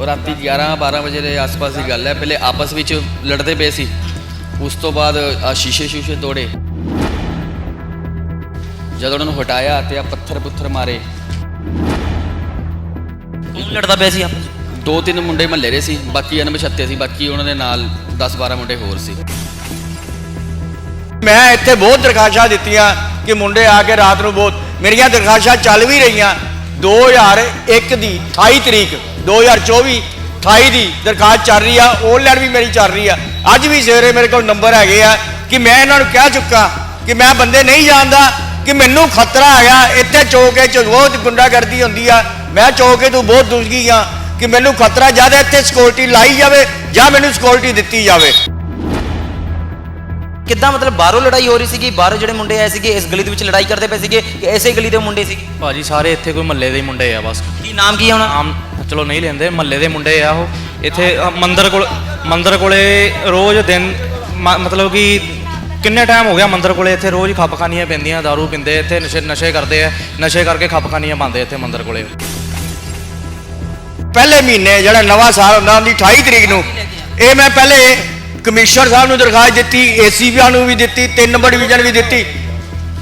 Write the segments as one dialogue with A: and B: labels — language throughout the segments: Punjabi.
A: ਉਹ ਰਾਤੀ 11 12 ਵਜੇ ਦੇ ਆਸ-ਪਾਸ ਦੀ ਗੱਲ ਹੈ। ਪਹਿਲੇ ਆਪਸ ਵਿੱਚ ਲੜਦੇ ਪਏ ਸੀ। ਉਸ ਤੋਂ ਬਾਅਦ ਆ ਸ਼ੀਸ਼ੇ ਸ਼ੂਸ਼ੇ ਤੋੜੇ। ਜਦੋਂ ਉਹਨਾਂ ਨੂੰ ਹਟਾਇਆ ਤੇ ਆ ਪੱਥਰ ਪੁੱਥਰ ਮਾਰੇ।
B: ਕੌਣ ਲੜਦਾ ਪਿਆ ਸੀ ਆਪਸ?
A: ਦੋ ਤਿੰਨ ਮੁੰਡੇ ਮਹੱਲੇ ਦੇ ਸੀ। ਬਾਕੀ ਅਣਪਛਾਤੇ ਸੀ। ਬਾਕੀ ਉਹਨਾਂ ਦੇ ਨਾਲ 10 12 ਮੁੰਡੇ ਹੋਰ ਸੀ।
C: ਮੈਂ ਇੱਥੇ ਬਹੁਤ ਦਰਖਾਸ਼ਾਂ ਦਿੱਤੀਆਂ ਕਿ ਮੁੰਡੇ ਆ ਕੇ ਰਾਤ ਨੂੰ ਬਹੁਤ ਮੇਰੀਆਂ ਦਰਖਾਸ਼ਾਂ ਚੱਲ ਵੀ ਰਹੀਆਂ। 2001 ਦੀ 28 ਤਰੀਕ 2024 28 ਦੀ ਦਰਖਾਸਤ ਚੱਲ ਰਹੀ ਆ ਆਨਲਾਈਨ ਵੀ ਮੇਰੀ ਚੱਲ ਰਹੀ ਆ। ਅੱਜ ਵੀ ਸਵੇਰੇ ਮੇਰੇ ਕੋਲ ਨੰਬਰ ਹੈਗੇ ਆ ਕਿ ਮੈਂ ਇਹਨਾਂ ਨੂੰ ਕਹਿ ਚੁੱਕਾ ਕਿ ਮੈਂ ਬੰਦੇ ਨਹੀਂ ਜਾਣਦਾ ਕਿ ਮੈਨੂੰ ਖਤਰਾ ਹੈਗਾ ਇੱਥੇ ਚੌਕੇ 'ਚ ਬਹੁਤ ਗੁੰਡਾਗਰਦੀ ਹੁੰਦੀ ਆ। ਮੈਂ ਚੌਕੇ ਤੋਂ ਬਹੁਤ ਦੁਸ਼ਗੀ ਆ ਕਿ ਮੈਨੂੰ ਖਤਰਾ ਜਦ ਇੱਥੇ ਸਿਕਿਉਰਿਟੀ ਲਾਈ ਜਾਵੇ ਜਾਂ ਮੈਨੂੰ ਸਿਕਿਉਰਿਟੀ ਦਿੱਤੀ ਜਾਵੇ।
B: ਕਿੱਦਾਂ ਮਤਲਬ ਬਾਹਰੋਂ ਲੜਾਈ ਹੋ ਰਹੀ ਸੀਗੀ? ਬਾਹਰੋਂ ਜਿਹੜੇ ਮੁੰਡੇ ਆਏ ਸੀਗੇ ਇਸ ਗਲੀ ਦੇ ਵਿੱਚ ਲੜਾਈ ਕਰਦੇ ਪਏ ਸੀਗੇ ਕਿ ਐਸੇ ਗਲੀ ਦੇ ਮੁੰਡੇ ਸੀਗੇ?
D: ਭਾਜੀ ਸਾਰੇ ਇੱਥੇ ਕੋਈ ਮਹੱਲੇ ਦੇ ਹੀ ਮੁੰਡੇ ਆ ਬਸ।
B: ਕੀ ਨਾਮ ਕੀ ਹੈ ਉਹਨਾਂ
D: ਆਮ ਚਲੋ ਨਹੀਂ ਲੈਂਦੇ, ਮਹੱਲੇ ਦੇ ਮੁੰਡੇ ਆ ਉਹ। ਇੱਥੇ ਮੰਦਰ ਕੋਲ, ਮੰਦਰ ਕੋਲੇ ਰੋਜ਼ ਦਿਨ, ਮ- ਮਤਲਬ ਕਿ ਕਿੰਨੇ ਟਾਈਮ ਹੋ ਗਿਆ ਮੰਦਰ ਕੋਲੇ? ਇੱਥੇ ਰੋਜ਼ ਖੱਪਖਾਨੀਆਂ ਪੈਂਦੀਆਂ दारू ਪਿੰਦੇ, ਇੱਥੇ ਨਸ਼ੇ ਨਸ਼ੇ ਕਰਦੇ ਆ। ਨਸ਼ੇ ਕਰਕੇ ਖੱਪਖਾਨੀਆਂ ਪਾਉਂਦੇ ਇੱਥੇ ਮੰਦਰ ਕੋਲੇ।
C: ਪਹਿਲੇ ਮਹੀਨੇ, ਜਿਹੜਾ ਨਵਾਂ ਸਾਲ ਹੁੰਦਾ, ਉਹਦੀ 28 ਤਰੀਕ ਨੂੰ। ਇਹ ਮੈਂ ਪਹਿਲੇ ਕਮਿਸ਼ਨਰ ਸਾਹਿਬ ਨੂੰ ਦਰਖਾਸਤ ਦਿੱਤੀ ਏਸੀਬੀ ਨੂੰ ਵੀ ਦਿੱਤੀ, ਤਿੰਨ ਨੰਬਰ ਡਿਵੀਜ਼ਨ ਵੀ ਦਿੱਤੀ।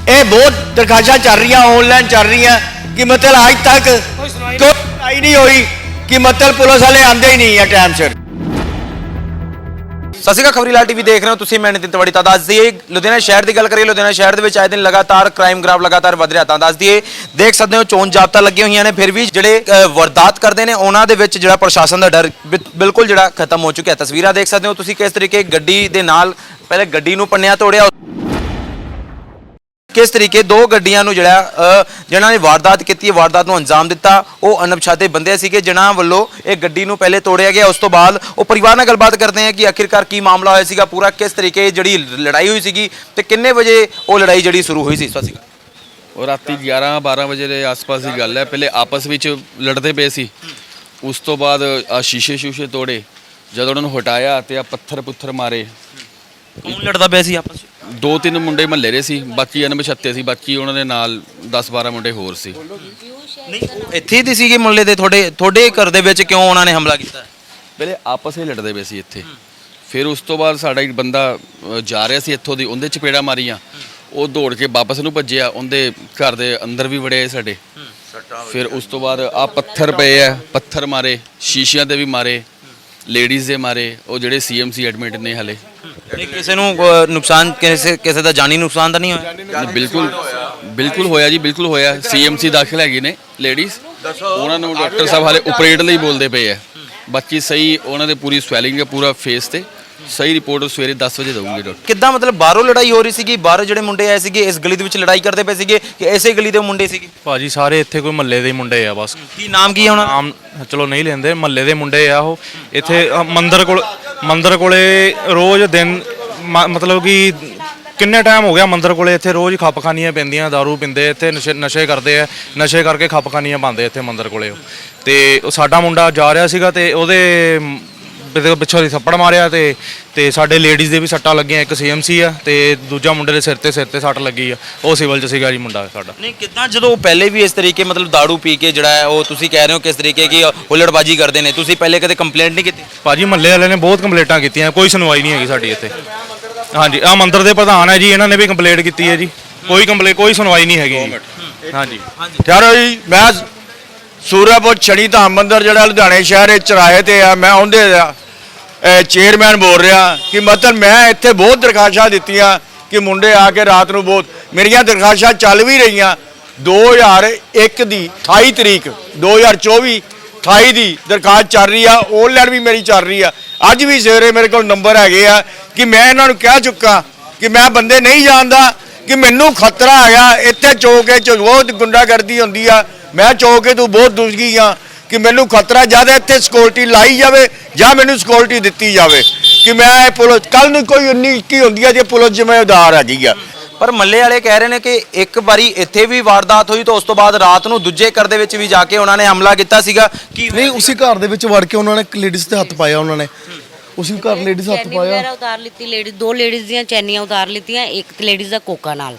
C: ਇਹ ਬਹੁਤ ਦਰਖਾਸਤਾਂ ਚੱਲ ਰਹੀਆਂ ਆਨਲਾਈਨ ਚੱਲ ਰਹੀਆਂ, ਕਿ ਮਤਲਬ ਅੱਜ ਤੱਕ ਕੋਈ ਸੁਣਾਈ ਨਹੀਂ ਹੋਈ। ਕਿ ਮਤਲਬ ਪੁਲਿਸ ਵਾਲੇ ਆਂਦੇ ਹੀ ਨਹੀਂ ਆ ਟਾਈਮ ਸਿਰ।
B: ਸਤਿ ਸ਼੍ਰੀ ਅਕਾਲ, ਖਬਰੀ ਲਾਲ ਟੀਵੀ ਦੇਖ ਰਹੇ ਹੋ ਤੁਸੀਂ, ਮੈਂ ਨਿਤਿਨ ਤਵੜੀ। ਤਾਂ ਦੱਸ ਦਈਏ, ਲੁਧਿਆਣਾ ਸ਼ਹਿਰ ਦੀ ਗੱਲ ਕਰੀਏ, ਲੁਧਿਆਣਾ ਸ਼ਹਿਰ ਦੇ ਵਿੱਚ ਆਏ ਦਿਨ ਲਗਾਤਾਰ ਕ੍ਰਾਈਮ ਗ੍ਰਾਫ ਲਗਾਤਾਰ ਵਧ ਰਿਹਾ। ਤਾਂ ਦੱਸ ਦਈਏ, ਦੇਖ ਸਕਦੇ ਹੋ, ਚੋਣ ਜਾਬਤਾ ਲੱਗੀਆਂ ਹੋਈਆਂ ਨੇ, ਫਿਰ ਵੀ ਜਿਹੜੇ ਵਰਦਾਤ ਕਰਦੇ ਨੇ, ਉਹਨਾਂ ਦੇ ਵਿੱਚ ਜਿਹੜਾ ਪ੍ਰਸ਼ਾਸਨ ਦਾ ਡਰ ਬਿਲਕੁਲ ਜਿਹੜਾ ਖਤਮ ਹੋ ਚੁੱਕਿਆ। ਤਸਵੀਰਾਂ ਦੇਖ ਸਕਦੇ ਹੋ ਤੁਸੀਂ ਕਿਸ ਤਰੀਕੇ ਗੱਡੀ ਦੇ ਨਾਲ, ਪਹਿਲੇ ਗੱਡੀ ਨੂੰ ਪੰਨਿਆ, ਤੋੜਿਆ ਕਿਸ ਤਰੀਕੇ ਦੋ ਗੱਡੀਆਂ ਨੂੰ ਜਿਹੜਾ ਜਿਨ੍ਹਾਂ ਨੇ ਵਾਰਦਾਤ ਕੀਤੀ ਹੈ ਵਾਰਦਾਤ ਨੂੰ ਅੰਜਾਮ ਦਿੱਤਾ ਉਹ ਅਣਪਛਾਤੇ ਬੰਦੇ ਸੀਗੇ ਜਿਨ੍ਹਾਂ ਵੱਲੋਂ ਇਹ ਗੱਡੀ ਨੂੰ ਪਹਿਲੇ ਤੋੜਿਆ ਗਿਆ। ਉਸ ਤੋਂ ਬਾਅਦ ਉਹ ਪਰਿਵਾਰ ਨਾਲ ਗੱਲਬਾਤ ਕਰਦੇ ਆ ਕਿ ਆਖਿਰਕਾਰ ਕੀ ਮਾਮਲਾ ਹੋਇਆ ਸੀਗਾ ਪੂਰਾ ਕਿਸ ਤਰੀਕੇ ਜਿਹੜੀ ਲੜਾਈ ਹੋਈ ਸੀਗੀ ਤੇ ਕਿੰਨੇ ਵਜੇ ਉਹ ਲੜਾਈ ਜਿਹੜੀ ਸ਼ੁਰੂ ਹੋਈ ਸੀ? ਸਤਿ ਸ਼੍ਰੀ ਅਕਾਲ।
A: ਉਹ ਰਾਤੀ 11 12 ਵਜੇ ਦੇ ਆਸ-ਪਾਸ ਦੀ ਗੱਲ ਹੈ। ਪਹਿਲੇ ਆਪਸ ਵਿੱਚ ਲੜਦੇ ਪਏ ਸੀ। ਉਸ ਤੋਂ ਬਾਅਦ ਆ ਸ਼ੀਸ਼ੇ ਸ਼ੂਸ਼ੇ ਤੋੜੇ। ਜਦੋਂ ਉਹਨਾਂ ਨੂੰ ਹਟਾਇਆ ਤੇ ਆ ਪੱਥਰ ਪੁੱਥਰ ਮਾਰੇ।
B: ਕੌਣ ਲੜਦਾ ਪਿਆ ਸੀ ਆਪਸ ਵਿੱਚ?
A: ਦੋ ਤਿੰਨ ਮੁੰਡੇ ਮਹੱਲੇ ਦੇ ਸੀ ਬਾਕੀ ਅਣਪਛਾਤੇ ਸੀ ਬਾਕੀ ਉਹਨਾਂ ਦੇ ਨਾਲ 10 12 ਮੁੰਡੇ ਹੋਰ ਸੀ।
B: ਨਹੀਂ ਉਹ ਇੱਥੇ ਹੀ ਦੀ ਸੀਗੇ ਮੁੱਲੇ ਦੇ ਤੁਹਾਡੇ ਤੁਹਾਡੇ ਘਰ ਦੇ ਵਿੱਚ ਕਿਉਂ ਉਹਨਾਂ ਨੇ ਹਮਲਾ ਕੀਤਾ?
A: ਪਹਿਲੇ ਆਪਸ ਵਿੱਚ ਲੜਦੇ ਪਏ ਸੀ ਇੱਥੇ। ਫਿਰ ਉਸ ਤੋਂ ਬਾਅਦ ਸਾਡਾ ਇੱਕ ਬੰਦਾ ਅ, ਜਾ ਰਿਹਾ ਸੀ ਇੱਥੋਂ ਦੀ ਉਹਦੇ ਚਪੇੜਾ ਮਾਰੀਆਂ। ਉਹ ਦੌੜ ਕੇ ਵਾਪਸ ਨੂੰ ਭੱਜਿਆ ਉਹਦੇ ਘਰ ਦੇ ਅੰਦਰ ਵੀ ਵੜਿਆ ਸਾਡੇ। ਫਿਰ ਉਸ ਤੋਂ ਬਾਅਦ ਆ ਪੱਥਰ ਪਏ ਆ ਪੱਥਰ ਮਾਰੇ ਸ਼ੀਸ਼ਿਆਂ ਤੇ ਵੀ ਮਾਰੇ। ਲੇਡੀਜ਼ ਦੇ ਮਾਰੇ ਉਹ ਜਿਹੜੇ ਸੀਐਮਸੀ ਐਡਮਿਟ ਨੇ ਹਲੇ।
B: ਨਹੀਂ ਕਿਸੇ ਨੂੰ ਨੁਕਸਾਨ ਕਿਸੇ ਕਿਸੇ ਦਾ ਜਾਨੀ ਨੁਕਸਾਨ ਤਾਂ ਨਹੀਂ ਹੋਇਆ?
A: ਬਿਲਕੁਲ ਬਿਲਕੁਲ ਹੋਇਆ ਜੀ ਬਿਲਕੁਲ ਹੋਇਆ। ਸੀਐਮਸੀ ਦਾਖਲ ਹੈਗੇ ਨੇ ਲੇਡੀਜ਼ ਉਹਨਾਂ ਨੂੰ ਡਾਕਟਰ ਸਾਹਿਬ ਹਾਲੇ ਆਪਰੇਟ ਲਈ ਬੋਲਦੇ ਪਏ ਆ। ਬਾਕੀ ਸਹੀ ਉਹਨਾਂ ਦੇ ਪੂਰੀ ਸਵੈਲਿੰਗ ਹੈ ਪੂਰਾ ਫੇਸ ਤੇ। ਸਹੀ ਰਿਪੋਰਟ ਸਵੇਰੇ 10 ਵਜੇ ਦਊਂਗੇ ਡਾਕਟਰ
B: ਕਿੱਦਾਂ ਮਤਲਬ ਬਾਹਰੋਂ ਲੜਾਈ ਹੋ ਰਹੀ ਸੀਗੀ? ਬਾਹਰੋਂ ਜਿਹੜੇ ਮੁੰਡੇ ਆਏ ਸੀਗੇ ਇਸ ਗਲੀ ਦੇ ਵਿੱਚ ਲੜਾਈ ਕਰਦੇ ਪਏ ਸੀਗੇ ਕਿ ਐਸੇ ਗਲੀ ਦੇ ਮੁੰਡੇ ਸੀਗੇ?
D: ਭਾਜੀ ਸਾਰੇ ਇੱਥੇ ਕੋਈ ਮਹੱਲੇ ਦੇ ਮੁੰਡੇ ਆ ਬਸ।
B: ਕੀ ਨਾਮ ਕੀ ਹੈ ਉਹਨਾਂ ਦਾ?
D: ਚਲੋ ਨਹੀਂ ਲੈਂਦੇ ਮਹੱਲੇ ਦੇ ਮੁੰਡੇ ਆ ਉਹ। ਇੱਥੇ ਅ, ਮੰਦਿਰ ਕੋਲ ਮੰਦਿਰ ਕੋਲੇ ਰੋਜ਼ ਦਿਨ ਮ- ਮਤਲਬ ਕਿ ਕਿੰਨੇ ਟਾਈਮ ਹੋ ਗਿਆ ਮੰਦਿਰ ਕੋਲੇ? ਇੱਥੇ ਰੋਜ਼ ਖੱਪਖਾਨੀਆਂ ਪੈਂਦੀਆਂ दारू ਪਿੰਦੇ ਇੱਥੇ ਨਸ਼ੇ ਨਸ਼ੇ ਕਰਦੇ ਆ ਨਸ਼ੇ ਕਰਕੇ ਖੱਪਖਾਨੀਆਂ ਪਾਉਂਦੇ ਇੱਥੇ ਮੰਦਿਰ ਕੋਲੇ ਉਹ। ਤੇ ਉਹ ਸਾਡਾ ਮੁੰਡਾ ਜਾ ਰਿਹਾ ਸੀਗਾ ਤੇ ਉਹਦੇ ਮ, ਇਹਦੇ ਪਿੱਛੋਂ ਦੀ ਥੱਪੜ ਮਾਰਿਆ ਤੇ ਤੇ ਸਾਡੇ ਲੇਡੀਜ਼ ਦੇ ਵੀ ਸੱਟਾਂ ਲੱਗੀਆਂ ਇੱਕ ਸੀਐਮਸੀ ਆ ਤੇ ਦੂਜਾ ਮੁੰਡੇ ਦੇ ਸਿਰ ਤੇ ਸਿਰ ਤੇ ਸੱਟ ਲੱਗੀ ਆ। ਉਹ ਸਿਵਲ ਚ ਸੀਗਾ ਜੀ ਮੁੰਡਾ ਸਾਡਾ।
B: ਨਹੀਂ ਕਿੱਦਾਂ ਜਦੋਂ ਪਹਿਲੇ ਵੀ ਇਸ ਤਰੀਕੇ ਮਤਲਬ दारू ਪੀ ਕੇ ਜਿਹੜਾ ਹੈ ਉਹ ਤੁਸੀਂ ਕਹਿ ਰਹੇ ਹੋ ਕਿਸ ਤਰੀਕੇ ਕੀ ਹੁੱਲੜਬਾਜੀ ਕਰਦੇ ਨੇ ਤੁਸੀਂ ਪਹਿਲੇ ਕਦੇ ਕੰਪਲੇਂਟ ਨਹੀਂ ਕੀਤੀ?
D: ਭਾਜੀ ਮਹੱਲੇ ਵਾਲਿਆਂ ਨੇ ਬਹੁਤ ਕੰਪਲੇਂਟਾਂ ਕੀਤੀਆਂ ਕੋਈ ਸੁਣਵਾਈ ਨਹੀਂ ਹੈਗੀ ਸਾਡੀ ਇੱਥੇ। ਹਾਂਜੀ ਆ ਮੰਦਿਰ ਦੇ ਪ੍ਰਧਾਨ ਹੈ ਜੀ ਇਹਨਾਂ ਨੇ ਵੀ ਕੰਪਲੇਂਟ ਕੀਤੀ ਹੈ ਜੀ। ਕੋਈ ਕੰਪਲੇ ਕੋਈ ਸੁਣਵਾਈ ਨਹੀਂ ਹੈਗੀ ਜੀ। ਹਾਂਜੀ।
C: ਯਾਰੋ ਜੀ ਮੈਂ ਸੂਰਜਪੁਰ ਛੜੀ ਧਾਮ ਮੰਦਰ ਜਿਹੜਾ ਲੁਧਿਆਣੇ ਸ਼ਹਿਰ ਵਿੱਚ ਚਰਾਏ ਤੇ ਆ, ਮੈਂ ਉਹਦੇ ਚੇਅਰਮੈਨ ਬੋਲ ਰਿਹਾ ਕਿ ਮਤਲਬ ਮੈਂ ਇੱਥੇ ਬਹੁਤ ਦਰਖਾਸ਼ਾਂ ਦਿੱਤੀਆਂ ਕਿ ਮੁੰਡੇ ਆ ਕੇ ਰਾਤ ਨੂੰ ਬਹੁਤ, ਮੇਰੀਆਂ ਦਰਖਾਸ਼ਾਂ ਚੱਲ ਵੀ ਰਹੀਆਂ। 2001 ਦੀ 28 ਤਰੀਕ 2024 28 ਦੀ ਦਰਖਾਸਤ ਚੱਲ ਰਹੀ ਆ ਆਨਲਾਈਨ ਵੀ ਮੇਰੀ ਚੱਲ ਰਹੀ ਆ। ਅੱਜ ਵੀ ਸਵੇਰੇ ਮੇਰੇ ਕੋਲ ਨੰਬਰ ਹੈਗੇ ਆ ਕਿ ਮੈਂ ਇਹਨਾਂ ਨੂੰ ਕਹਿ ਚੁੱਕਾ ਕਿ ਮੈਂ ਬੰਦੇ ਨਹੀਂ ਜਾਣਦਾ ਕਿ ਮੈਨੂੰ ਖਤਰਾ ਹੈਗਾ ਇੱਥੇ ਚੌਕੇ 'ਚ ਬਹੁਤ ਗੁੰਡਾਗਰਦੀ ਹੁੰਦੀ ਆ ਮੈਂ ਚੌਕੇ ਤੋਂ ਬਹੁਤ ਦੁਸ਼ਗੀ ਆ ਕਿ ਮੈਨੂੰ ਖਤਰਾ ਜਦ ਇੱਥੇ ਸਿਕਿਉਰਿਟੀ ਲਾਈ ਜਾਵੇ ਜਾਂ ਮੈਨੂੰ ਸਿਕਿਉਰਿਟੀ ਦਿੱਤੀ ਜਾਵੇ। ਕਿ ਮੈਂ ਪੁਲਿਸ ਕੱਲ ਨੂੰ ਕੋਈ 19 21 ਹੁੰਦੀ ਆ ਜੇ ਪੁਲਿਸ ਜ਼ਿੰਮੇਵਾਰ ਹੈਗੀ ਆ।
B: ਪਰ ਮੱਲੇ ਵਾਲੇ ਕਹਿ ਰਹੇ ਨੇ ਕਿ ਇੱਕ ਵਾਰੀ ਇੱਥੇ ਵੀ ਵਾਰਦਾਤ ਹੋਈ ਤਾਂ ਉਸ ਤੋਂ ਬਾਅਦ ਰਾਤ ਨੂੰ ਦੂਜੇ ਘਰ ਦੇ ਵਿੱਚ ਵੀ ਜਾ ਕੇ ਉਹਨਾਂ ਨੇ ਹਮਲਾ ਕੀਤਾ ਸੀਗਾ। ਕੀ
E: ਨਹੀਂ ਉਸੇ ਘਰ ਦੇ ਵਿੱਚ ਵੜ ਕੇ ਉਹਨਾਂ ਨੇ ਲੇਡੀਜ਼ ਤੇ ਹੱਥ ਪਾਇਆ ਉਹਨਾਂ ਨੇ। ਉਸੇ ਘਰ ਲੇਡੀਜ਼ ਹੱਥ
F: ਚੈਨੀ
E: ਪਾਇਆ।
F: ਵਗੈਰਾ ਉਤਾਰ ਲਿੱਤੀ ਲੇਡੀ ਦੋ ਲੇਡੀਜ਼ ਦੀਆਂ ਚੈਨੀਆਂ ਉਤਾਰ ਲਿੱਤੀਆਂ ਇੱਕ ਲੇਡੀਜ਼ ਦਾ ਕੋਕਾ ਨਾਲ।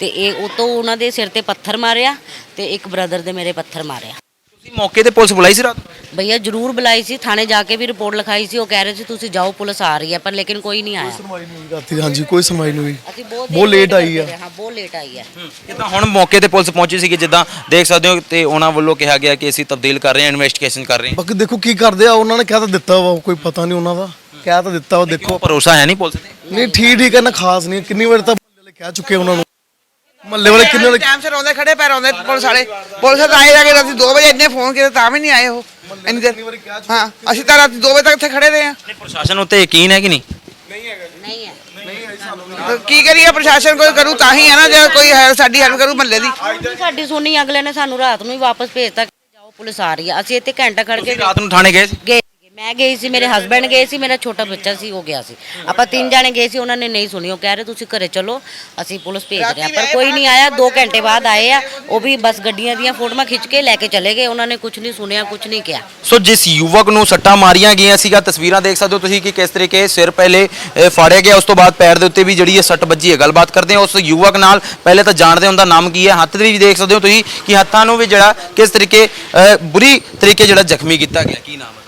F: ਤੇ ਇਹ ਉਹ ਤੋਂ ਉਹਨਾਂ ਦੇ ਸਿਰ ਤੇ ਪੱਥਰ ਮਾਰਿਆ ਤੇ ਇੱਕ ਬ੍ਰਦਰ ਦੇ ਮੇਰੇ ਪੱਥਰ ਮਾਰਿਆ।
B: ਤੁਸੀਂ ਮੌਕੇ ਤੇ ਪੁਲਿਸ ਬੁਲਾਈ ਸੀ ਰਾਤ ਨੂੰ?
F: ਭਈਆ ਜਰੂਰ ਬੁਲਾਈ ਸੀ ਥਾਣੇ ਜਾ ਕੇ ਵੀ ਰਿਪੋਰਟ ਲਿਖਾਈ ਸੀ ਉਹ ਕਹਿ ਰਹੇ ਸੀ ਤੁਸੀਂ ਜਾਓ ਪੁਲਿਸ ਆ ਰਹੀ ਹੈ ਪਰ ਲੇਕਿਨ ਕੋਈ ਨਹੀਂ ਆਇਆ।
E: ਸੁਣਵਾਈ ਨਹੀਂ ਹੋਈ ਰਾਤੀ ਹਾਂਜੀ ਕੋਈ ਸੁਣਵਾਈ ਨਹੀਂ ਹੋਈ।
F: ਅਸੀਂ ਬਹੁਤ
E: ਬਹੁਤ ਆਈ
F: ਕਰਦੇ
E: ਆ।
F: ਰਹੇ ਹਾਂ ਬਹੁਤ ਲੇਟ ਆਈ ਹੈ।
B: ਜਿੱਦਾਂ ਹੁਣ ਮੌਕੇ ਤੇ ਪੁਲਿਸ ਪਹੁੰਚੀ ਸੀ ਕਿ ਜਿੱਦਾਂ ਦੇਖ ਸਕਦੇ ਹੋ ਤੇ ਉਹਨਾਂ ਵੱਲੋਂ ਕਿਹਾ ਗਿਆ ਕਿ ਅਸੀਂ ਤਬਦੀਲ ਕਰ ਰਹੇ ਹਾਂ ਇਨਵੈਸਟੀਗੇਸ਼ਨ ਕਰ ਰਹੇ ਹਾਂ।
E: ਬਾਕੀ ਦੇਖੋ ਕੀ ਕਰਦੇ ਆ ਉਹਨਾਂ ਨੇ ਕਹਿ ਤਾਂ ਦਿੱਤਾ ਵਾ ਕੋਈ ਪਤਾ ਨਹੀਂ ਉਹਨਾਂ ਦਾ। ਕਹਿ ਤਾਂ ਦਿੱਤਾ ਵਾ ਦੇਖੋ।
B: ਭਰੋਸਾ ਹੈ ਨਹੀਂ ਪੁਲਿਸ ਤੇ?
E: ਨਹੀਂ ਠੀਕ ਠੀਕ ਹੈ ਨਾ ਖਾਸ ਨਹੀਂ ਕਿੰਨੀ ਵਾਰ ਤਾਂ ਮਹੱਲੇ ਵਾਲੇ ਕਹਿ ਚੁੱਕੇ ਉਹਨਾਂ ਨੂੰ। ਮਹੱਲੇ ਵਾਲੇ ਕਿੰਨੇ ਵਾਲੇ
G: ਟਾਈਮ ਸਿਰ ਆਉਂਦੇ ਖੜੇ ਪੈਰ ਆਉਂਦੇ ਪੁਲਿਸ ਵਾਲੇ। ਪੁਲਿਸ ਤਾਂ ਆਏ ਜਾ ਕੇ ਰਾਤੀ 2 ਵਜੇ ਇੰਨੇ ਫੋਨ ਕੀਤੇ ਤਾਂ ਵੀ ਨਹੀਂ ਆਏ ਉਹ। ਇੰਨੀ ਦੇਰ ਹਾਂ ਅਸੀਂ ਤਾਂ ਰਾਤੀ 2 ਵਜੇ ਤੱਕ ਇੱਥੇ ਖੜੇ ਰਹੇ ਹਾਂ।
B: ਨਹੀਂ ਪ੍ਰਸ਼ਾਸਨ ਉੱਤੇ ਯਕੀਨ ਹੈ ਕਿ ਨਹੀਂ?
F: ਨਹੀਂ ਹੈ।
G: ਕੀ ਕਰੀਏ ਪ੍ਰਸ਼ਾਸਨ ਕੋਈ ਕਰੂ ਤਾਂ ਹੀ ਹੈ ਨਾ ਜੇ ਕੋਈ ਹੈ ਸਾਡੀ ਹੈਲਪ ਕਰੂ ਮਹੱਲੇ ਦੀ।
F: ਸਾਡੀ ਸੁਣੀ ਅਗਲੇ ਨੇ ਸਾਨੂੰ ਰਾਤ ਨੂੰ ਹੀ ਵਾਪਸ ਭੇਜਤਾ ਕਿ ਜਾਓ ਪੁਲਿਸ ਆ ਰਹੀ ਹੈ। ਅਸੀਂ ਇੱਥੇ ਘੰਟਾ ਖੜ ਕੇ
B: ਤੁਸੀਂ ਰਾਤ ਨੂੰ ਥਾਣੇ ਗਏ ਸੀ?
F: ਗਏ ਸੀਗੇ। ਮੈਂ ਗਈ ਸੀ ਮੇਰੇ ਹਸਬੰਡ ਗਏ ਸੀ ਮੇਰਾ ਛੋਟਾ ਬੱਚਾ ਸੀ ਉਹ ਗਿਆ ਸੀ। ਆਪਾਂ ਤਿੰਨ ਜਾਣੇ ਗਏ ਸੀ ਉਹਨਾਂ ਨੇ ਨਹੀਂ ਸੁਣੀ ਉਹ ਕਹਿ ਰਹੇ ਤੁਸੀਂ ਘਰੇ ਚਲੋ ਅਸੀਂ ਪੁਲਿਸ ਭੇਜ ਰਹੇ ਹਾਂ। ਪਰ ਕੋਈ ਨਹੀਂ ਆਇਆ 2 ਘੰਟੇ ਬਾਅਦ ਆਏ ਆ ਉਹ ਵੀ ਬਸ ਗੱਡੀਆਂ ਦੀਆਂ ਫੋਟੋਆਂ ਖਿੱਚ ਕੇ ਲੈ ਕੇ ਚਲੇ ਗਏ ਉਹਨਾਂ ਨੇ ਕੁਝ ਨਹੀਂ ਸੁਣਿਆ ਕੁਝ ਨਹੀਂ ਕਿਹਾ।
B: ਸੋ ਜਿਸ ਯੁਵਕ ਨੂੰ ਸੱਟਾਂ ਮਾਰੀਆਂ ਗਈਆਂ ਸੀਗਾ ਤਸਵੀਰਾਂ ਦੇਖ ਸਕਦੇ ਹੋ ਤੁਸੀਂ ਕਿ ਕਿਸ ਤਰੀਕੇ ਸਿਰ ਪਹਿਲੇ ਫਾੜਿਆ ਗਿਆ ਉਸ ਤੋਂ ਬਾਅਦ ਪੈਰ ਦੇ ਉੱਤੇ ਵੀ ਜਿਹੜੀ ਇਹ ਸੱਟ ਵੱਜੀ ਹੈ। ਗੱਲਬਾਤ ਕਰਦੇ ਹਾਂ ਉਸ ਯੁਵਕ ਨਾਲ ਪਹਿਲੇ ਤਾਂ ਜਾਣਦੇ ਹਾਂ ਉਹਦਾ ਨਾਮ ਕੀ ਹੈ ਹੱਥ ਵੀ ਦੇਖ ਸਕਦੇ ਹੋ ਤੁਸੀਂ ਕਿ ਹੱਥਾਂ ਨੂੰ ਵੀ ਜਿਹੜਾ ਕਿਸ ਤਰੀਕੇ ਬੁਰੀ ਤਰੀਕੇ ਜਿਹੜਾ ਜ਼ਖਮੀ ਕੀਤਾ ਗਿਆ ਕੀ ਨਾਮ ਹੈ?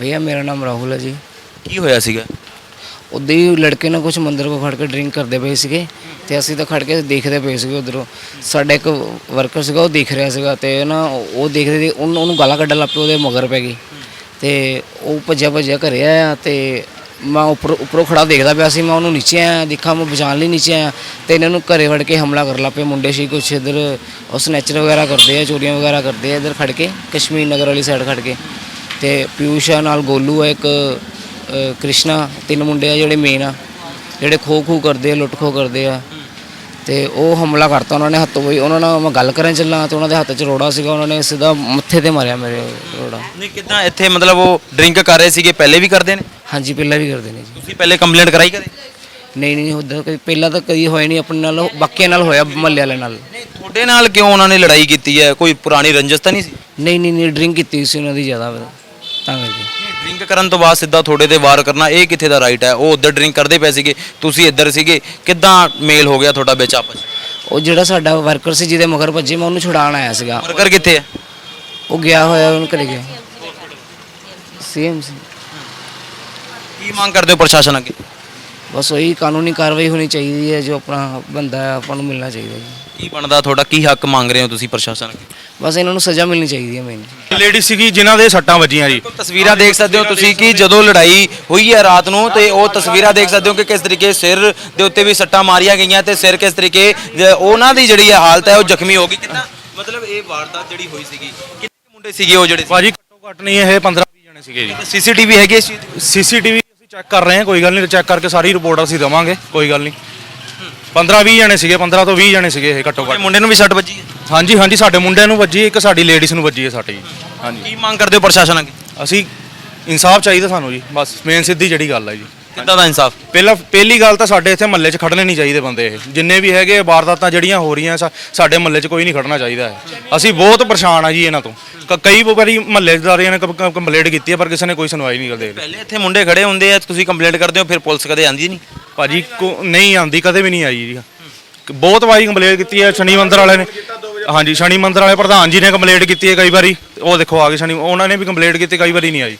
H: भैया मेरा नाम राहुल है जी
B: ਕੀ ਹੋਇਆ ਸੀਗਾ
H: ਉੱਦਾਂ ਹੀ ਲੜਕੇ ਨੇ ਕੁਝ ਮੰਦਰ ਕੋ ਖੜ ਕੇ ਡਰਿੰਕ ਕਰਦੇ ਪਏ ਸੀਗੇ ਤੇ ਅਸੀਂ ਤਾਂ ਖੜ ਕੇ ਦੇਖਦੇ ਪਏ ਸੀਗੇ ਉਧਰੋਂ ਸਾਡਾ ਇੱਕ ਵਰਕਰ ਸੀਗਾ ਉਹ ਦੇਖ ਰਿਹਾ ਸੀਗਾ ਤੇ ਨਾ ਉਹ ਦੇਖਦੇ ਸੀ ਉਹਨੂੰ ਉਹਨੂੰ ਗਾਲਾਂ ਕੱਢਣ ਲੱਗ ਪਏ ਉਹਦੇ ਮਗਰ ਪੈ ਗਈ ਤੇ ਉਹ ਭੱਜਿਆ ਭੱਜਿਆ ਘਰੇ ਆਇਆ ਤੇ ਮੈਂ ਉੱਪਰ ਉੱਪਰੋਂ ਖੜਾ ਦੇਖਦਾ ਪਿਆ ਸੀ ਮੈਂ ਉਹਨੂੰ ਨੀਚੇ ਆਇਆ ਦੇਖਾਂ ਮੈਂ ਬਚਾਉਣ ਲਈ ਨੀਚੇ ਆਇਆ ਤੇ ਇਹਨਾਂ ਨੂੰ ਘਰੇ ਵੜ ਕੇ ਹਮਲਾ ਕਰਨ ਲੱਗ ਪਏ ਮੁੰਡੇ ਸੀ ਕੁਛ ਇਧਰ ਉਹ ਸਨੈਚਰ ਵਗੈਰਾ ਕਰਦੇ ਆ ਚੋਰੀਆਂ ਵਗੈਰਾ ਕਰਦੇ ਆ ਇਧਰ ਖੜ ਕੇ ਕਸ਼ਮੀਰ ਨਗਰ ਵਾਲੀ ਸਾਈਡ ਖੜ ਕੇ ਤੇ ਪਿਊਸ਼ ਆ ਨਾਲ ਗੋਲੂ ਆ ਇੱਕ ਅ, ਕ੍ਰਿਸ਼ਨਾ ਤਿੰਨ ਮੁੰਡੇ ਆ ਜਿਹੜੇ ਮੇਨ ਆ। ਜਿਹੜੇ ਖੋ ਖੋ ਕਰਦੇ ਆ ਲੁੱਟ ਖੋ ਕਰਦੇ ਆ। ਤੇ ਉਹ ਹਮਲਾ ਕਰਤਾ ਉਹਨਾਂ ਨੇ ਹੱਥੋਂ ਬਈ ਉਹਨਾਂ ਨਾਲ ਮੈਂ ਗੱਲ ਕਰਨ ਚੱਲਾਂ ਤੇ ਉਹਨਾਂ ਦੇ ਹੱਥ 'ਚ ਰੋੜਾ ਸੀਗਾ। ਉਹਨਾਂ ਨੇ ਸਿੱਧਾ ਮੱਥੇ ਤੇ ਮਾਰਿਆ ਮੇਰੇ ਰੋੜਾ।
B: ਨਹੀਂ ਕਿਦਾਂ ਇੱਥੇ ਮਤਲਬ ਉਹ ਡਰਿੰਕ ਕਰ ਰਹੇ ਸੀਗੇ ਪਹਿਲੇ ਵੀ ਕਰਦੇ ਨੇ?
H: ਹਾਂਜੀ ਪਹਿਲਾਂ ਵੀ ਕਰਦੇ ਨੇ ਜੀ।
B: ਤੁਸੀਂ ਪਹਿਲੇ ਕੰਪਲੇਂਟ ਕਰਾਈ ਕਦੇ?
H: ਨਹੀਂ ਨਹੀਂ ਉਧਰ ਕਦੀ ਪਹਿਲਾਂ ਤਾਂ ਕਦੀ ਹੋਇਆ ਨਹੀਂ। ਆਪਣੇ ਨਾਲ ਬਾਕੀਆਂ ਨਾਲ ਹੋਇਆ ਮਹੱਲੇ ਵਾਲੇ ਨਾਲ।
B: ਨਹੀਂ ਤੁਹਾਡੇ ਨਾਲ ਕਿਉਂ ਉਹਨਾਂ ਨੇ ਲੜਾਈ ਕੀਤੀ ਹੈ? ਕੋਈ ਪੁਰਾਣੀ ਰੰਜਿਸ਼ ਤਾਂ ਨਹੀਂ ਸੀ?
H: ਨਹੀਂ ਨਹੀਂ ਨਹੀਂ ਡਰਿੰਕ ਕੀਤੀ ਸੀ ਉਹਨਾਂ ਦੀ ਜ਼ਿਆਦਾ।
B: ਡਰਿੰਕ ਕਰਨ ਤੋਂ ਬਾਅਦ ਸਿੱਧਾ ਤੁਹਾਡੇ ਤੇ ਵਾਰ ਕਰਨਾ ਇਹ ਕਿੱਥੇ ਦਾ ਰਾਈਟ ਹੈ? ਉਹ ਉਧਰ ਡਰਿੰਕ ਕਰਦੇ ਪਏ ਸੀਗੇ ਤੁਸੀਂ ਇੱਧਰ ਸੀਗੇ ਕਿੱਦਾਂ ਮੇਲ ਹੋ ਗਿਆ ਤੁਹਾਡਾ ਵਿੱਚ ਆਪਸ?
H: ਉਹ ਜਿਹੜਾ ਸਾਡਾ ਵਰਕਰ ਸੀ ਜਿਹਦੇ ਮਗਰ ਭੱਜੇ ਮੈਂ ਉਹਨੂੰ ਛੁਡਾਉਣ ਆਇਆ ਸੀਗਾ।
B: ਵਰਕਰ ਕਿੱਥੇ ਹੈ?
H: ਉਹ ਗਿਆ ਹੋਇਆ ਉਹਨੂੰ ਘਰੇ ਗਿਆ। ਸੇਮ ਸੀ
B: ਕੀ ਮੰਗ ਕਰਦੇ ਹੋ ਪ੍ਰਸ਼ਾਸਨ ਅੱਗੇ?
H: ਬਸ ਉਹੀ ਕਾਨੂੰਨੀ ਕਾਰਵਾਈ ਹੋਣੀ ਚਾਹੀਦੀ ਹੈ ਜੋ ਆਪਣਾ ਬੰਦਾ ਹੈ ਆਪਾਂ ਨੂੰ ਮਿਲਣਾ ਚਾਹੀਦਾ ਜੀ।
B: ਕੀ ਬਣਦਾ ਤੁਹਾਡਾ? ਕੀ ਹੱਕ ਮੰਗ ਰਹੇ ਹੋ ਤੁਸੀਂ ਪ੍ਰਸ਼ਾਸਨ ਅੱਗੇ?
H: ਬਸ ਇਹਨਾਂ ਨੂੰ ਸਜ਼ਾ ਮਿਲਣੀ ਚਾਹੀਦੀ ਹੈ ਮੈਨੂੰ
D: ਲੇਡੀ ਸੀਗੀ ਜਿਨ੍ਹਾਂ ਦੇ ਸੱਟਾਂ ਵੱਜੀਆਂ ਜੀ।
B: ਤਸਵੀਰਾਂ ਦੇਖ ਸਕਦੇ ਹੋ ਤੁਸੀਂ ਕਿ ਜਦੋਂ ਲੜਾਈ ਹੋਈ ਹੈ ਰਾਤ ਨੂੰ ਤੇ ਉਹ ਤਸਵੀਰਾਂ ਦੇਖ ਸਕਦੇ ਹੋ ਕਿ ਕਿਸ ਤਰੀਕੇ ਸਿਰ ਦੇ ਉੱਤੇ ਵੀ ਸੱਟਾਂ ਮਾਰੀਆਂ ਗਈਆਂ ਤੇ ਸਿਰ ਕਿਸ ਤਰੀਕੇ ਜ- ਉਹਨਾਂ ਦੀ ਜਿਹੜੀ ਹੈ ਹਾਲਤ ਹੈ ਉਹ ਜ਼ਖਮੀ ਹੋ ਗਈ। ਕਿੰਨਾ ਮਤਲਬ ਇਹ ਵਾਰਦਾਤ ਜਿਹੜੀ ਹੋਈ ਸੀਗੀ ਕਿੰਨੇ ਮੁੰਡੇ ਸੀਗੇ ਉਹ ਜਿਹੜੇ
D: ਭਾਜੀ ਘੱਟੋ ਘੱਟ ਨਹੀਂ ਇਹ 15 20 ਜਣੇ ਸੀਗੇ ਜੀ।
B: ਸੀਸੀਟੀਵੀ ਹੈਗੀ ਇਸ ਚੀਜ਼ ਦੀ?
D: ਸੀਸੀਟੀਵੀ ਅਸੀਂ ਚੈੱਕ ਕਰ ਰਹੇ ਹਾਂ ਕੋਈ ਗੱਲ ਨਹੀਂ ਚੈੱਕ ਕਰਕੇ ਸਾਰੀ ਰਿਪੋਰਟ ਅਸੀਂ ਦੇਵਾਂਗੇ ਕੋਈ ਗੱਲ ਨਹੀਂ। 15 20 ਜਣੇ ਸੀਗੇ 15 ਤੋਂ 20 ਜਣੇ ਸੀਗੇ ਇਹ ਘੱਟੋ ਘੱਟ।
B: ਮੁੰਡੇ ਨੂੰ ਵੀ ਸੱਟ ਵੱਜੀ ਹੈ?
D: ਹਾਂਜੀ ਹਾਂਜੀ ਸਾਡੇ ਮੁੰਡਿਆਂ ਨੂੰ ਵੱਜੀ ਇੱਕ ਸਾਡੀ ਲੇਡੀਜ਼ ਨੂੰ ਵੱਜੀ ਹੈ ਸਾਡੇ ਜੀ। ਹਾਂਜੀ।
B: ਕੀ ਮੰਗ ਕਰਦੇ ਹੋ ਪ੍ਰਸ਼ਾਸਨ ਅੱਗੇ?
D: ਅਸੀਂ ਇਨਸਾਫ ਚਾਹੀਦਾ ਸਾਨੂੰ ਜੀ ਬਸ ਮੇਨ ਸਿੱਧੀ ਜਿਹੜੀ ਗੱਲ ਹੈ ਜੀ।
B: ਕਿੱਦਾਂ ਦਾ ਇਨਸਾਫ?
D: ਪਹਿਲਾਂ ਪਹਿਲੀ ਗੱਲ ਤਾਂ ਸਾਡੇ ਇੱਥੇ ਮਹੱਲੇ 'ਚ ਖੜਨੇ ਨਹੀਂ ਚਾਹੀਦੇ ਬੰਦੇ ਇਹ। ਜਿੰਨੇ ਵੀ ਹੈਗੇ ਵਾਰਦਾਤਾਂ ਜਿਹੜੀਆਂ ਹੋ ਰਹੀਆਂ ਸਾ- ਸਾਡੇ ਮਹੱਲੇ 'ਚ ਕੋਈ ਨਹੀਂ ਖੜਨਾ ਚਾਹੀਦਾ ਹੈ ਅਸੀਂ ਬਹੁਤ ਪਰੇਸ਼ਾਨ ਆ ਜੀ ਇਹਨਾਂ ਤੋਂ। ਕ- ਕਈ ਵਾਰੀ ਮਹੱਲੇਦਾਰੀਆਂ ਨੇ ਕੰਪਲੇਂਟ ਕੀਤੀ ਹੈ ਪਰ ਕਿਸੇ ਨੇ ਕੋਈ ਸੁਣਵਾਈ ਨਹੀਂ ਕਰਦੇ
B: ਪਹਿਲੇ ਇੱਥੇ ਮੁੰਡੇ ਖੜੇ ਹੁੰਦੇ ਆ ਤੁਸੀਂ ਕੰਪਲੇਂਟ ਕਰਦੇ ਹੋ ਫਿਰ ਪੁਲਿਸ ਕਦੇ ਆਂਦੀ ਨਹੀਂ?
D: ਭਾਜੀ ਕੋ- ਨਹੀਂ ਆਂਦੀ ਕਦੇ ਵੀ ਨਹੀਂ ਆਈ ਜੀ। ਬਹੁਤ ਵਾਰੀ ਕੰਪਲੇਂਟ ਕੀਤੀ ਹੈ ਸ਼ਨੀ ਮੰਦਰ ਵਾਲੇ ਨੇ। ਹਾਂਜੀ ਸ਼ਨੀ ਮੰਦਰ ਵਾਲੇ ਪ੍ਰਧਾਨ ਜੀ ਨੇ ਕੰਪਲੇਂਟ ਕੀਤੀ ਹੈ ਕਈ ਵਾਰੀ। ਉਹ ਦੇਖੋ ਆ ਗਏ ਸ਼ਨੀ ਉਹਨਾਂ ਨੇ ਵੀ ਕੰਪਲੇਂਟ ਕੀਤੀ ਕਈ ਵਾਰੀ ਨਹੀਂ ਆਈ।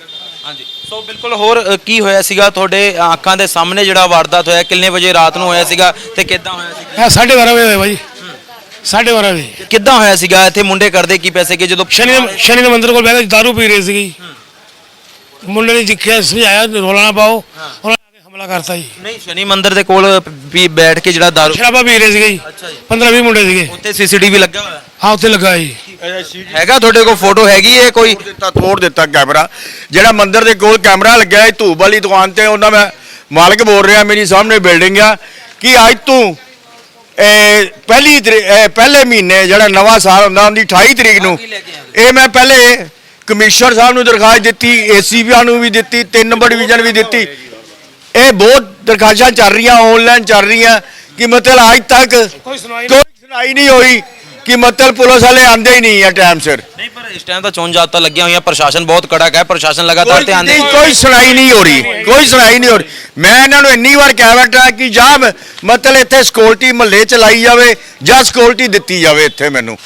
B: ਸੋ ਬਿਲਕੁਲ ਹੋਰ ਅ, ਕੀ ਹੋਇਆ ਸੀਗਾ? ਤੁਹਾਡੇ ਅੱਖਾਂ ਦੇ ਸਾਹਮਣੇ ਜਿਹੜਾ ਵਾਰਦਾਤ ਹੋਇਆ ਕਿੰਨੇ ਵਜੇ ਰਾਤ ਨੂੰ ਹੋਇਆ ਸੀਗਾ ਤੇ ਕਿੱਦਾਂ ਹੋਇਆ ਸੀਗਾ?
I: ਇਹ ਸਾਢੇ 12 ਵਜੇ ਹੋਇਆ ਭਾਜੀ ਸਾਢੇ 12 ਵਜੇ।
B: ਕਿੱਦਾਂ ਹੋਇਆ ਸੀਗਾ? ਇੱਥੇ ਮੁੰਡੇ ਕਰਦੇ ਕੀ ਪੈਸੇ ਕਿ ਜਦੋਂ
I: ਸ਼ਨੀ ਦੇ ਸ਼ਨੀ ਦੇ ਮੰਦਿਰ ਕੋਲ ਬਹਿ ਕੇ ਦਾਰੂ ਪੀ ਰਹੇ ਸੀਗੇ ਜੀ। ਮੁੰਡੇ ਨੇ ਜਿੱਖਿਆ ਸਮਝਾਇਆ ਰੋਲਾ ਨਾ ਪਾਓ। ਉਹਨਾਂ ਨੇ ਆ ਕੇ ਹਮਲਾ ਕਰਤਾ ਜੀ।
B: ਨਹੀਂ ਸ਼ਨੀ ਮੰਦਿਰ ਦੇ ਕੋਲ ਵੀ ਬੈਠ ਕੇ ਜਿਹੜਾ ਦਾਰੂ
I: ਸ਼ਰਾਬਾ ਪੀ ਰਹੇ ਸੀਗੇ ਜੀ। 15 20 ਮੁੰਡੇ ਸੀਗੇ।
B: ਉੱਥੇ ਸੀਸੀਟੀਵੀ ਲੱਗਾ ਹੋਇਆ?
I: ਹਾਂ ਉੱਥੇ ਲੱਗਾ ਜੀ
B: ਹੈਗਾ ਤੁਹਾਡੇ ਕੋਲ ਫੋਟੋ ਹੈਗੀ ਹੈ ਕੋਈ?
C: ਦਿੱਤਾ ਤੋੜ ਦਿੱਤਾ ਕੈਮਰਾ। ਜਿਹੜਾ ਮੰਦਿਰ ਦੇ ਕੋਲ ਕੈਮਰਾ ਲੱਗਿਆ ਹੈ ਧੂਬ ਵਾਲੀ ਦੁਕਾਨ ਤੇ ਉਹਨਾਂ ਮੈਂ ਮਾਲਕ ਬੋਲ ਰਿਹਾ ਮੇਰੀ ਸਾਹਮਣੇ ਬਿਲਡਿੰਗ ਆ ਕਿ ਅੱਜ ਤੋਂ ਇਹ ਪਹਿਲੀ ਤਰੀ- ਇਹ ਪਹਿਲੇ ਮਹੀਨੇ ਜਿਹੜਾ ਨਵਾਂ ਸਾਲ ਹੁੰਦਾ ਉਹਦੀ 28 ਤਰੀਕ ਨੂੰ ਇਹ ਮੈਂ ਪਹਿਲੇ ਕਮਿਸ਼ਨਰ ਸਾਹਿਬ ਨੂੰ ਦਰਖਾਸਤ ਦਿੱਤੀ ਏਸੀਪੀ ਨੂੰ ਵੀ ਦਿੱਤੀ ਤਿੰਨ ਨੰਬਰ ਡਿਵੀਜ਼ਨ ਵੀ ਦਿੱਤੀ। ਇਹ ਬਹੁਤ ਦਰਖਾਸਤਾਂ ਚੱਲ ਰਹੀਆਂ ਆਨਲਾਈਨ ਚੱਲ ਰਹੀਆਂ ਕਿ ਮਤਲਬ ਅੱਜ ਤੱਕ
I: ਕੋਈ
C: ਸੁਣਾਈ ਨਹੀਂ ਹੋਈ। ਕਿ ਮਤਲਬ ਪੁਲਿਸ ਵਾਲੇ ਆਂਦੇ ਹੀ ਨਹੀਂ ਆ ਟਾਈਮ ਸਿਰ।
B: ਨਹੀਂ ਪਰ ਇਸ ਟਾਈਮ ਤਾਂ ਚੋਣ ਜਾਬਤਾ ਲੱਗੀਆਂ ਹੋਈਆਂ ਪ੍ਰਸ਼ਾਸਨ ਬਹੁਤ ਕੜਕ ਹੈ ਪ੍ਰਸ਼ਾਸਨ ਲਗਾਤਾਰ ਧਿਆਨ ਦੇ
C: ਕੋਈ ਕੋਈ ਸੁਣਾਈ ਨਹੀਂ ਹੋ ਰਹੀ ਕੋਈ ਸੁਣਾਈ ਨਹੀਂ ਹੋ ਰਹੀ। ਮੈਂ ਇਹਨਾਂ ਨੂੰ ਇੰਨੀ ਵਾਰ ਕਹਿ ਬੈਠਾ ਕਿ ਜਾਂ ਮਤਲਬ ਇੱਥੇ ਸਿਕਿਉਰਿਟੀ ਮਹੱਲੇ ਚ ਲਾਈ ਜਾਵੇ ਜਾਂ ਸਿਕਿਉਰਿਟੀ ਦਿੱਤੀ ਜਾਵੇ ਇੱਥੇ ਮੈਨੂੰ।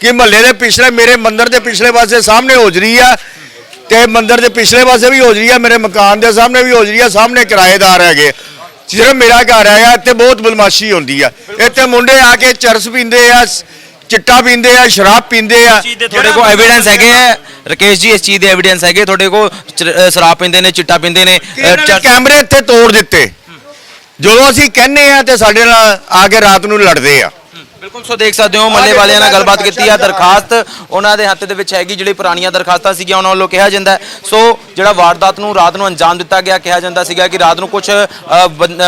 C: ਕਿ ਮਹੱਲੇ ਦੇ ਪਿਛਲੇ ਮੇਰੇ ਮੰਦਿਰ ਦੇ ਪਿਛਲੇ ਪਾਸੇ ਸਾਹਮਣੇ ਹੋਜਰੀ ਆ ਤੇ ਮੰਦਿਰ ਦੇ ਪਿਛਲੇ ਪਾਸੇ ਵੀ ਹੋਜਰੀ ਆ ਮੇਰੇ ਮਕਾਨ ਦੇ ਸਾਹਮਣੇ ਵੀ ਹੋਜਰੀ ਆ ਸਾਹਮਣੇ ਕਿਰਾਏਦਾਰ ਹੈਗੇ ਸਿਰਫ ਮੇਰਾ ਘਰ ਆਇਆ ਇੱਥੇ ਬਹੁਤ ਬਦਮਾਸ਼ੀ ਹੁੰਦੀ ਆ। ਇੱਥੇ ਮੁੰਡੇ ਆ ਕੇ ਚਰਸ ਪੀਂਦੇ ਆ ਚਿੱਟਾ ਪੀਂਦੇ ਆ ਸ਼ਰਾਬ ਪੀਂਦੇ ਆ।
B: ਚੀਜ਼ ਦੇ ਤੁਹਾਡੇ ਕੋਲ ਐਵੀਡੈਂਸ ਹੈਗੇ ਆ? ਰਕੇਸ਼ ਜੀ ਇਸ ਚੀਜ਼ ਦੇ ਐਵੀਡੈਂਸ ਹੈਗੇ? ਤੁਹਾਡੇ ਕੋਲ ਚ- ਸ਼ਰਾਬ ਪੀਂਦੇ ਨੇ ਚਿੱਟਾ ਪੀਂਦੇ ਨੇ
C: ਇਹਨਾਂ ਨੇ ਕੈਮਰੇ ਇੱਥੇ ਤੋੜ ਦਿੱਤੇ। ਜਦੋਂ ਅਸੀਂ ਕਹਿੰਨੇ ਆ ਤੇ ਸਾਡੇ ਨਾਲ ਆ ਕੇ ਰਾਤ ਨੂੰ ਲੜਦੇ ਆ।
B: ਬਿਲਕੁਲ ਸੋ ਦੇਖ ਸਕਦੇ ਹੋ ਮੱਲੇ ਵਾਲਿਆਂ ਨਾਲ ਗੱਲਬਾਤ ਕੀਤੀ ਆ ਦਰਖਾਸਤ ਉਹਨਾਂ ਦੇ ਹੱਥ ਦੇ ਵਿੱਚ ਹੈਗੀ ਜਿਹੜੀ ਪੁਰਾਣੀਆਂ ਦਰਖਾਸਤਾਂ ਸੀਗੀਆਂ ਉਹਨਾਂ ਵੱਲੋਂ ਕਿਹਾ ਜਾਂਦਾ। ਸੋ ਜਿਹੜਾ ਵਾਰਦਾਤ ਨੂੰ ਰਾਤ ਨੂੰ ਅੰਜਾਮ ਦਿੱਤਾ ਗਿਆ ਕਿਹਾ ਜਾਂਦਾ ਸੀਗਾ ਕਿ ਰਾਤ ਨੂੰ ਕੁਝ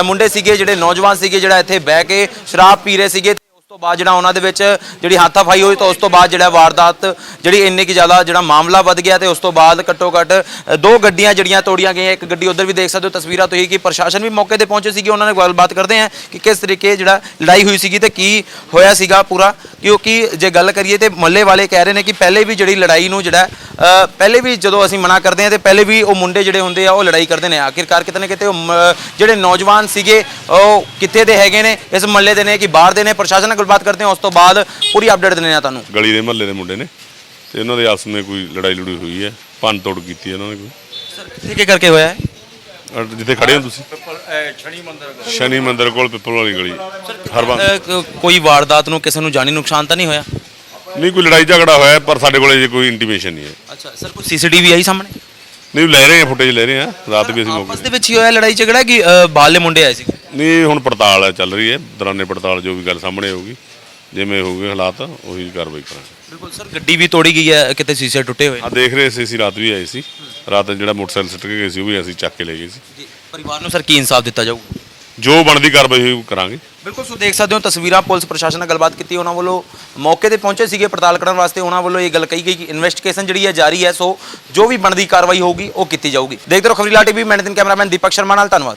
B: ਮੁੰਡੇ ਸੀਗੇ ਜਿਹੜੇ ਨੌਜਵਾਨ ਸੀਗੇ ਜਿਹੜਾ ਇੱਥੇ ਬਹਿ ਕੇ ਸ਼ਰਾਬ ਪੀ ਰਹੇ ਸੀਗੇ ਉਸ ਤੋਂ ਬਾਅਦ ਜਿਹੜਾ ਉਹਨਾਂ ਦੇ ਵਿੱਚ ਜਿਹੜੀ ਹਾਥਾਫਾਈ ਹੋਈ, ਤਾਂ ਉਸ ਤੋਂ ਬਾਅਦ ਜਿਹੜਾ ਵਾਰਦਾਤ ਜਿਹੜੀ ਇੰਨੀ ਕਿ ਜ਼ਿਆਦਾ ਜਿਹੜਾ ਮਾਮਲਾ ਵੱਧ ਗਿਆ ਤੇ ਉਸ ਤੋਂ ਬਾਅਦ ਘੱਟੋ ਘੱਟ ਦੋ ਗੱਡੀਆਂ ਜਿਹੜੀਆਂ ਤੋੜੀਆਂ ਗਈਆਂ, ਇੱਕ ਗੱਡੀ ਉਧਰ ਵੀ ਦੇਖ ਸਕਦੇ ਹੋ, ਤਸਵੀਰਾਂ ਤੋਂ ਹੀ ਕਿ ਪ੍ਰਸ਼ਾਸਨ ਵੀ ਮੌਕੇ ਤੇ ਪਹੁੰਚੇ ਸੀਗੇ, ਉਹਨਾਂ ਨਾਲ ਗੱਲਬਾਤ ਕਰਦੇ ਆ ਕਿ ਕਿਸ ਤਰੀਕੇ ਜਿਹੜਾ ਲੜਾਈ ਹੋਈ ਸੀਗੀ ਤੇ ਕੀ ਹੋਇਆ ਸੀਗਾ ਪੂਰਾ। ਕਿਉਂਕਿ ਜੇ ਗੱਲ ਕਰੀਏ ਤੇ ਮੱਲੇ ਵਾਲੇ ਕਹਿ ਰਹੇ ਨੇ ਕਿ ਪਹਿਲੇ ਵੀ ਜਿਹੜੀ ਲੜਾਈ ਨੂੰ ਜਿਹੜਾ ਪਹਿਲੇ ਵੀ ਜਦੋਂ ਅਸੀਂ ਮਨਾ ਕਰਦੇ ਆ ਤੇ ਪਹਿਲੇ ਵੀ ਉਹ ਮੁੰਡੇ ਜਿਹੜੇ ਹੁੰਦੇ ਆ ਉਹ ਲੜਾਈ ਕਰਦੇ ਨੇ। ਆਖਿਰਕਾਰ ਕਿਤੇ ਨਾ ਕਿਤੇ ਉਹ ਮ- ਜਿਹੜੇ ਨੌਜਵਾਨ ਸੀਗੇ ਉਹ ਕਿੱਥੇ ਦੇ ਹੈਗੇ ਨੇ ਇਸ ਮੱਲੇ ਦੇ ਨੇ ਕਿ ਬਾਹਰ ਦੇ ਨੇ ਪ੍ਰਸ਼ਾਸਨ ਨਾਲ ਗੱਲਬਾਤ ਕਰਦੇ ਆ ਉਸ ਤੋਂ ਬਾਅਦ ਪੂਰੀ ਅਪਡੇਟ ਦਿੰਦੇ ਆ ਤੁਹਾਨੂੰ।
J: ਗਲੀ ਦੇ ਮਹੱਲੇ ਦੇ ਮੁੰਡੇ ਨੇ ਤੇ ਉਹਨਾਂ ਦੇ ਆਪਸ ਵਿੱਚ ਕੋਈ ਲੜਾਈ ਲੜੂਈ ਹੋਈ ਹੈ ਭੰਨ ਤੋੜ ਕੀਤੀ ਹੈ ਉਹਨਾਂ ਨੇ ਕੋਈ।
B: ਸਰ ਕਿੱਥੇ ਕੀ ਕਰਕੇ ਹੋਇਆ ਹੈ?
J: ਅਹ ਜਿੱਥੇ ਖੜੇ ਹੋ ਤੁਸੀਂ? ਸ਼ਨੀ ਮੰਦਿਰ ਕੋਲ। ਪਿੱਪਲ ਵਾਲੀ ਗਲੀ। ਹਰਬੰਸ
B: ਅ, ਕ- ਕੋਈ ਵਾਰਦਾਤ ਨੂੰ ਕਿਸੇ ਨੂੰ ਜਾਨੀ ਨੁਕਸਾਨ ਤਾਂ ਨਹੀਂ ਹੋਇਆ?
J: ਨਹੀਂ ਕੋਈ ਲੜਾਈ ਝਗੜਾ ਹੋਇਆ ਹੈ, ਪਰ ਸਾਡੇ ਕੋਲੇ ਜੇ ਕੋਈ ਇੰਟੀਮੇਸ਼ਨ ਨਹੀਂ ਹੈ।
B: ਅੱਛਾ ਸਰ ਕੋਈ ਸੀਸੀਟੀਵੀ ਆਈ ਸਾਹਮਣੇ?
J: ਨਹੀਂ ਲੈ ਰਹੇ ਹਾਂ ਫੁਟੇਜ ਲੈ ਰਹੇ ਹਾਂ ਰਾਤ ਵੀ ਅਸੀਂ
B: ਆਪਸ ਦੇ ਵਿੱਚ ਹੀ ਹੋਇਆ ਲੜਾਈ ਝਗੜਾ ਕਿ ਅ, ਬਾਹਰਲੇ ਮੁੰਡੇ ਆਏ ਸੀ?
J: ਨਹੀਂ ਹੁਣ ਪੜਤਾਲ ਚੱਲ ਰਹੀ ਹੈ ਦੌਰਾਨੇ ਪੜਤਾਲ ਜੋ ਵੀ ਗੱਲ ਸਾਹਮਣੇ ਆਊਗੀ ਜਿਵੇਂ ਹੋਊਗੇ ਹਾਲਾਤ ਉਹੀ ਕਾਰਵਾਈ ਕਰਾਂਗੇ।
B: ਬਿਲਕੁਲ ਸਰ ਗੱਡੀ ਵੀ ਤੋੜੀ ਗਈ ਹੈ ਕਿਤੇ ਸ਼ੀਸ਼ੇ ਟੁੱਟੇ ਹੋਏ
J: ਆ ਦੇਖ ਰਹੇ ਸੀ ਅਸੀਂ ਰਾਤ ਵੀ ਆਏ ਸੀ। ਰਾਤ ਜਿਹੜਾ ਮੋਟਰਸਾਈਕਲ ਸੁੱਟ ਕੇ ਗਏ ਸੀ ਉਹ ਵੀ ਅਸੀਂ ਚੱਕ ਕੇ ਲੈ ਗਏ ਸੀ।
B: ਪਰਿਵਾਰ ਨੂੰ ਸਰ ਕੀ ਇਨਸਾਫ ਦਿੱਤਾ ਜਾਊਗਾ?
J: ਜੋ ਬਣਦੀ ਕਾਰਵਾਈ ਹੋਈ ਉਹ ਕਰਾਂਗੇ।
B: ਬਿਲਕੁਲ, ਸੋ ਦੇਖ ਸਕਦੇ ਹੋ, ਤਸਵੀਰਾਂ ਪੁਲਿਸ ਪ੍ਰਸ਼ਾਸਨ ਨਾਲ ਗੱਲਬਾਤ ਕੀਤੀ, ਉਹਨਾਂ ਵੱਲੋਂ ਮੌਕੇ ਤੇ ਪਹੁੰਚੇ ਸੀਗੇ ਪੜਤਾਲ ਕਰਨ ਵਾਸਤੇ। ਉਹਨਾਂ ਵੱਲੋਂ ਇਹ ਗੱਲ ਕਹੀ ਗਈ ਕਿ ਇਨਵੈਸਟੀਗੇਸ਼ਨ ਜਿਹੜੀ ਹੈ ਜਾਰੀ ਹੈ, ਸੋ ਜੋ ਵੀ ਬਣਦੀ ਕਾਰਵਾਈ ਹੋਊਗੀ, ਉਹ ਕੀਤੀ ਜਾਊਗੀ। ਦੇਖਦੇ ਰਹੋ ਖਬਰੀਲਾ ਟੀਵੀ, ਮੈਂ ਨਿਤਿਨ ਕੈਮਰਾਮੈਨ ਦੀਪਕ ਸ਼ਰਮਾ ਨਾਲ, ਧੰਨਵਾਦ।